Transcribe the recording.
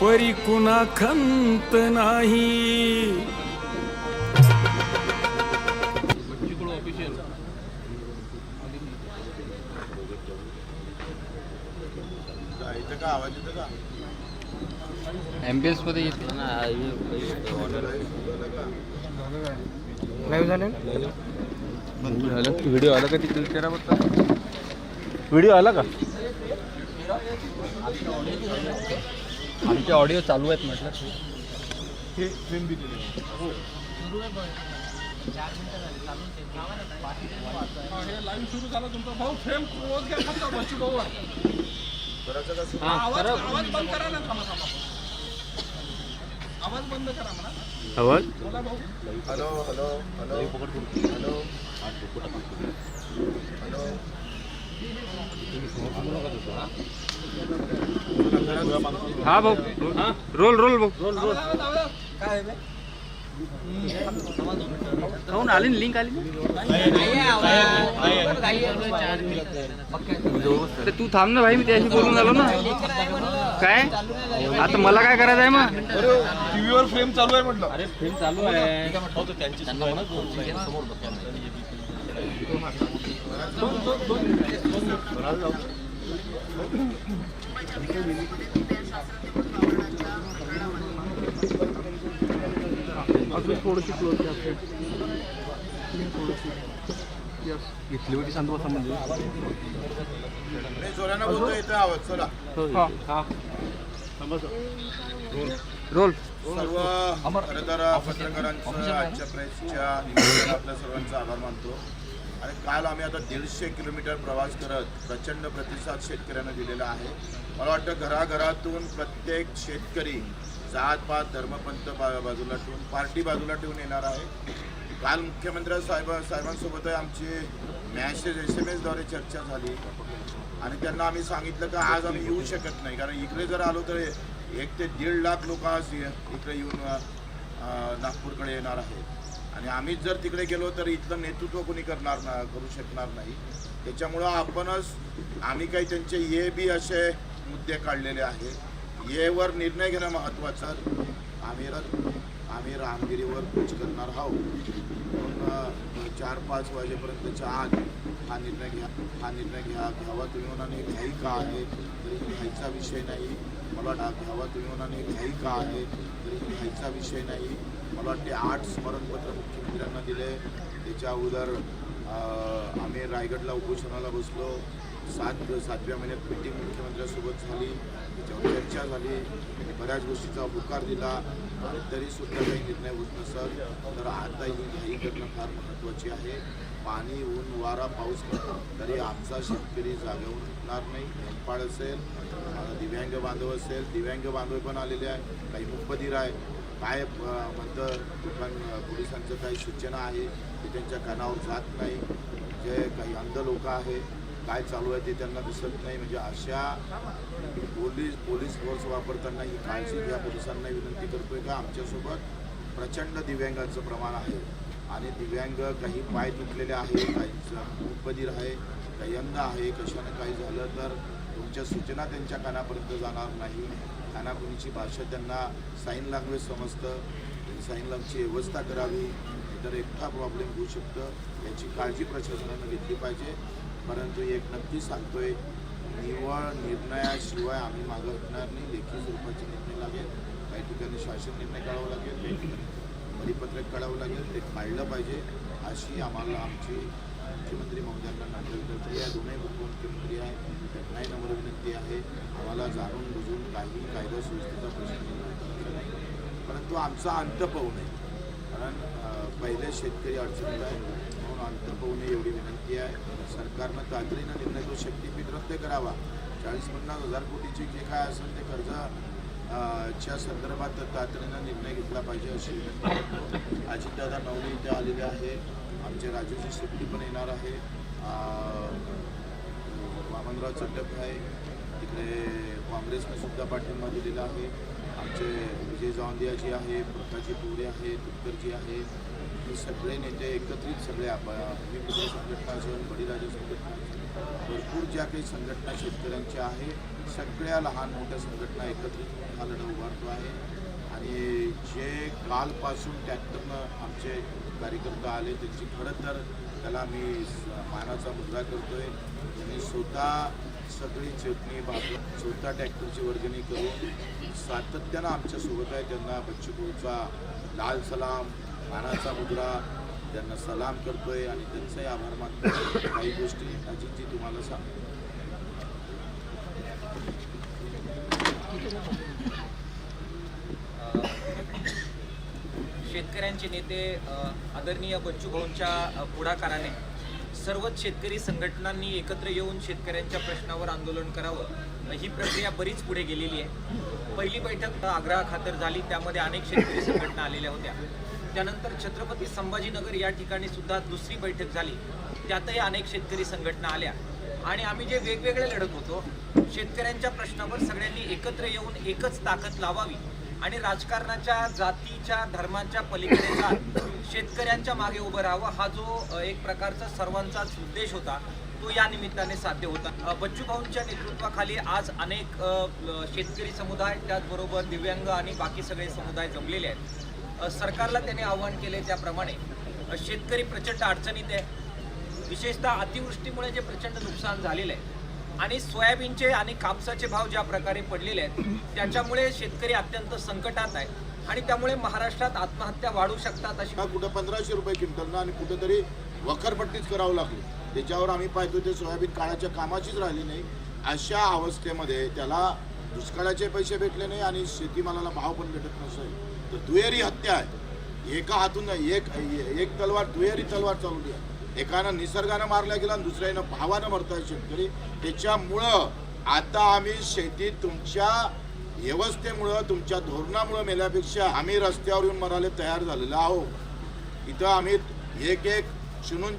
परी कुणा खंत नाही. इथं का आवाज येतो का एमबीएसमध्ये येते. ना व्हिडिओ आला का तिथे विचारा बघता व्हिडिओ आला का? आमचे ऑडिओ चालू आहेत म्हटलं. हे लाईव्ह सुरू झाला तुमचा. भाऊ फ्रेम क्लोज घ्या फक्त बच्चू भाऊ. करायचं कसं आवाज आवाज बंद करा ना थांबा थांबा. आवाज बंद करा म्हणा. आवाज? बोला भाऊ. Hello hello hello. Hello. Hello. हा भाऊ रोल रोल भाऊ काहून आली लिंक आली अरे तू थांब ना भाई मी त्याशी बोलून आलो ना काय? आता मला काय करायचं आहे मग? टीव्हीवर फ्रेम चालू आहे म्हटलं. अरे फ़िल्म चालू आहे. घेतली होती सांगतो म्हणजे मी बोलतो इथं आवाज रोल. सर्व खरं तर पत्रकारांचं आजच्या प्रेसच्या आपल्या सर्वांचा आभार मानतो. आणि काल आम्ही आता दीडशे किलोमीटर प्रवास करत प्रचंड प्रतिसाद शेतकऱ्यांना दिलेला आहे. मला वाटतं घराघरातून प्रत्येक शेतकरी जात पात धर्मपंथ बा बाजूला ठेवून पार्टी बाजूला ठेवून येणार आहे. काल मुख्यमंत्री साहेब साहेबांसोबत आमची मॅसेज एस एम एसद्वारे चर्चा झाली. आणि त्यांना आम्ही सांगितलं का आज आम्ही येऊ शकत नाही. कारण इकडे जर आलो तर एक ते दीड लाख लोक आज इकडे येऊन नागपूरकडे येणार आहेत. आणि आम्हीच जर तिकडे गेलो तर इथलं नेतृत्व कोणी करणार ना करू शकणार नाही. त्याच्यामुळं आपणच आम्ही काही त्यांचे ये बी असे मुद्दे काढलेले आहे. येवर निर्णय घेणं महत्त्वाचं आम्ही आम्ही रामगिरीवर कूच करणार आहोत. म्हणून चार पाच वाजेपर्यंतच्या आत हा निर्णय घ्या हा निर्णय घ्या घ्यावा तुम्ही म्हणाने घाई का आहे तरी घ्यायचा विषय नाही. मला वाटतं घ्यावा तुम्ही म्हणाने घाई का आहे? तरी घ्यायचा विषय नाही. मला वाटते आठ स्मरणपत्र मुख्यमंत्र्यांना दिले. त्याच्या अगोदर आम्ही रायगडला उपोषणाला बसलो. सात सातव्या महिन्यात मीटिंग मुख्यमंत्र्यांसोबत झाली. त्याच्यावर चर्चा झाली. त्यांनी बऱ्याच गोष्टीचा होकार दिला. आणि तरीसुद्धा काही निर्णय होत नसत. तर आता ही घाई करणं फार महत्त्वाची आहे. पाणी ऊन वारा पाऊस तरी आमचा शेतकरी जागेवर उठणार नाही. हेमपाळ असेल दिव्यांग बांधव असेल दिव्यांग बांधव पण आलेले आहे काही मुखबधीर आहे काय म्हणतं दुकान पोलिसांचं काही सूचना आहे ते त्यांच्या कानावर जात नाही. जे काही अंध लोक आहे काय चालू आहे ते त्यांना दिसत नाही. म्हणजे अशा पोलीस पोलीस फोर्स वापरताना ही काळजी घ्या पोलिसांना विनंती करतोय का? आमच्यासोबत प्रचंड दिव्यांगाचं प्रमाण आहे. आणि दिव्यांग काही पाय तुटलेले आहे काहींचं मुखबधीर आहे काही अंध आहे कशानं काही झालं तर तुमच्या सूचना त्यांच्या कानापर्यंत जाणार नाही. कानाकुनीची भाषा त्यांना साईन लँग्वेज समजतं. साईन लँग्वेजची व्यवस्था करावी. तर एकटा प्रॉब्लेम होऊ शकतं. याची काळजी प्रशासनानं घेतली पाहिजे. परंतु एक नक्की सांगतोय निव्वळ निर्णयाशिवाय आम्ही मागं हटणार नाही. लेखी स्वरूपाचे निर्णय लागेल. काही ठिकाणी शासन निर्णय काढावा लागेल काही ठिकाणी परिपत्रक काढावं लागेल. ते काढलं पाहिजे अशी आम्हाला आमची मुख्यमंत्री महोदयांना नाट्य विनंती आहे दोन्ही उपमुख्यमंत्री आहे त्यांनाही नम्र विनंती आहे. आम्हाला जाणून बुजून काही कायदा सुव्यवस्थेचा प्रश्न नाही. परंतु आमचा अंत पाहू नये. कारण पहिले शेतकरी अडचणीत आहे म्हणून अंत नये एवढी विनंती आहे. सरकारनं तातडीनं निर्णय तो शक्तीपीठ रद्द करावा. चाळीस पन्नास हजार कोटीचे जे काय असेल ते कर्ज च्या संदर्भात तातडीनं निर्णय घेतला पाहिजे अशी विनंती. करतो अजितदादा नवले इथे आलेले आहे. आमचे राजूजी शेट्टी पण येणार आहे. वामनराव चड्डप आहे. तिकडे काँग्रेसने सुद्धा पाठिंबा दिलेला आहे. आमचे विजय जावंदियाजी आहे प्रकाशजी पोरे आहे तुपकरजी आहे. सगळे नेते एकत्रित सगळे आपण संघटना असेल बळीराजा संघटना भरपूर ज्या काही संघटना शेतकऱ्यांच्या आहे सगळ्या लहान मोठ्या संघटना एकत्रित हा लढा उभारतो आहे. आणि जे कालपासून ट्रॅक्टरनं आमचे कार्यकर्ता आले त्यांची खरं तर त्याला मी मानाचा मानाचा करतो करतोय. त्यांनी स्वतः सगळी चटणी बाजू स्वतः ट्रॅक्टरची वर्गणी करून सातत्यानं आमच्यासोबत आहे. त्यांना बच्चूभाऊचा लाल सलाम मानाचा मुद्रा त्यांना सलाम करतोय आणि त्यांचाही आभार मानतो काही गोष्टी अजितजी तुम्हाला सांग शेतकऱ्यांचे नेते आदरणीय बच्चू भाऊंच्या पुढाकाराने सर्वच शेतकरी संघटनांनी एकत्र येऊन शेतकऱ्यांच्या प्रश्नावर आंदोलन करावं. ही प्रक्रिया बरीच पुढे गेलेली आहे. पहिली बैठक आग्रह खातर झाली त्यामध्ये अनेक शेतकरी संघटना आलेल्या होत्या. त्यानंतर छत्रपती संभाजीनगर या ठिकाणी सुद्धा दुसरी बैठक झाली. त्यातही अनेक शेतकरी संघटना आल्या. आणि आम्ही जे वेगवेगळे लढत होतो शेतकऱ्यांच्या प्रश्नावर सगळ्यांनी एकत्र येऊन एकच ताकद लावावी. आणि राजकारणाच्या जातीच्या धर्माच्या पलीकडे जात शेतकऱ्यांच्या मागे उभं राहावं हा जो एक प्रकारचा सर्वांचाच उद्देश होता तो या निमित्ताने साध्य होता. बच्चू भाऊंच्या नेतृत्वाखाली आज अनेक शेतकरी समुदाय त्याचबरोबर दिव्यांग आणि बाकी सगळे समुदाय जमलेले आहेत. सरकारला त्याने आव्हान केले त्याप्रमाणे शेतकरी प्रचंड अडचणीत आहे. विशेषतः अतिवृष्टीमुळे जे प्रचंड नुकसान झालेलं आहे आणि सोयाबीनचे आणि कापसाचे भाव ज्या प्रकारे पडलेले आहेत त्याच्यामुळे शेतकरी अत्यंत संकटात आहे. आणि त्यामुळे महाराष्ट्रात आत्महत्या वाढू शकतात अशी कुठं पंधराशे रुपये क्विंटलनं आणि कुठंतरी वखरपट्टीच करावं लागली. त्याच्यावर आम्ही पाहतो ते सोयाबीन काळाच्या कामाचीच राहिली नाही. अशा अवस्थेमध्ये त्याला दुष्काळाचे पैसे भेटले नाही आणि शेतीमालाला भाव पण भेटत नसेल तर दुहेरी हत्या आहे. एका हातून एक एक तलवार दुहेरी तलवार चालवली आहे. एकानं निसर्गानं मारल्या गेला आणि दुसऱ्यानं भावानं मरताय शेतकरी. त्याच्यामुळं आता आम्ही शेतीत तुमच्या व्यवस्थेमुळं तुमच्या धोरणामुळं मेल्यापेक्षा आम्ही रस्त्यावर येऊन मरायला तयार झालेलो आहोत. इथं आम्ही एक एक चुनून